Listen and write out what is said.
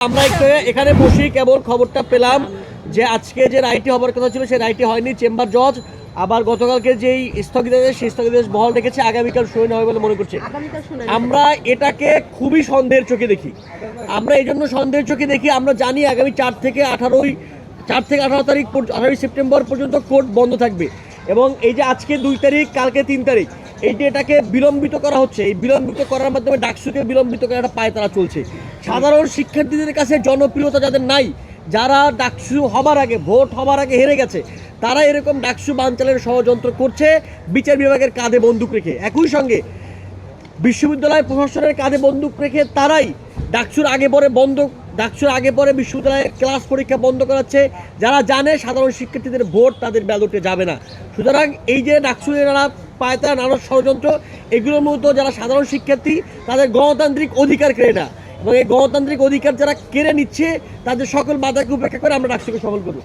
আমরা এখানে বসি কেবল খবরটা পেলাম যে আজকে যে রায়টি হবার কথা ছিল সেই রায়টি হয়নি। চেম্বার জজ আবার গতকালকে যেই স্থগিতাদেশ সেই স্থগিতাদেশ বহাল রেখেছে। আগামীকাল শুনানি হবে বলে মনে করছে। আমরা এটাকে খুবই সন্দেহের চোখে দেখি। আমরা এই জন্য সন্দেহের চোখে দেখি আমরা জানি আগামী চার থেকে আঠারোই চার থেকে আঠারো তারিখ আঠারোই সেপ্টেম্বর পর্যন্ত কোর্ট বন্ধ থাকবে। এবং এই যে আজকে দুই তারিখ কালকে তিন তারিখ এই যে এটাকে বিলম্বিত করা হচ্ছে। এই বিলম্বিত করার মাধ্যমে ডাকসুকে বিলম্বিত করার একটা পায় তারা চলছে। সাধারণ শিক্ষার্থীদের কাছে জনপ্রিয়তা যাদের নাই, যারা ডাকসু হবার আগে, ভোট হবার আগে হেরে গেছে, তারা এরকম ডাকসু বানচালের ষড়যন্ত্র করছে বিচার বিভাগের কাঁধে বন্দুক রেখে। একই সঙ্গে বিশ্ববিদ্যালয় প্রশাসনের কাঁধে বন্দুক রেখে তারাই ডাকসুর আগে পরে বন্ধ, ডাকসুর আগে পরে বিশ্ববিদ্যালয়ে ক্লাস পরীক্ষা বন্ধ করাচ্ছে। যারা জানে, সাধারণ শিক্ষার্থীদের ভোট তাদের ব্যালটে যাবে না। সুতরাং এই যে ডাকসুরের যারা পায় তারা নানা ষড়যন্ত্র, এগুলোর মূলত যারা সাধারণ শিক্ষার্থী, তাদের গণতান্ত্রিক অধিকার কেড়ে না এবং এই গণতান্ত্রিক অধিকার যারা কেড়ে নিচ্ছে, তাদের সকল বাধাকে উপেক্ষা করে আমরা রাষ্ট্রকে সফল করব।